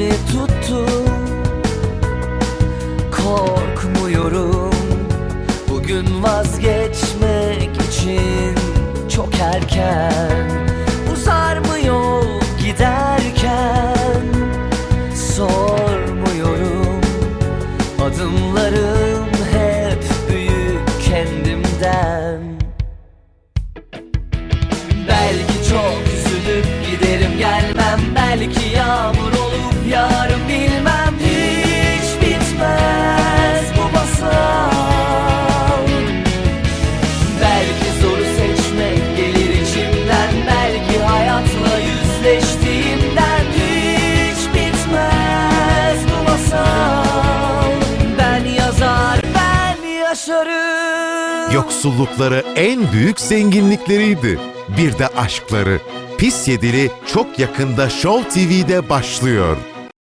elimi tuttu Korkmuyorum. Bugün vazgeçmek için çok erken. Uzar mı yol giderken? Sormuyorum. Adımlarım hep büyük kendimden. Yaşarım Yoksullukları en büyük zenginlikleriydi. Bir de aşkları. Pis Yedili çok yakında Show TV'de başlıyor.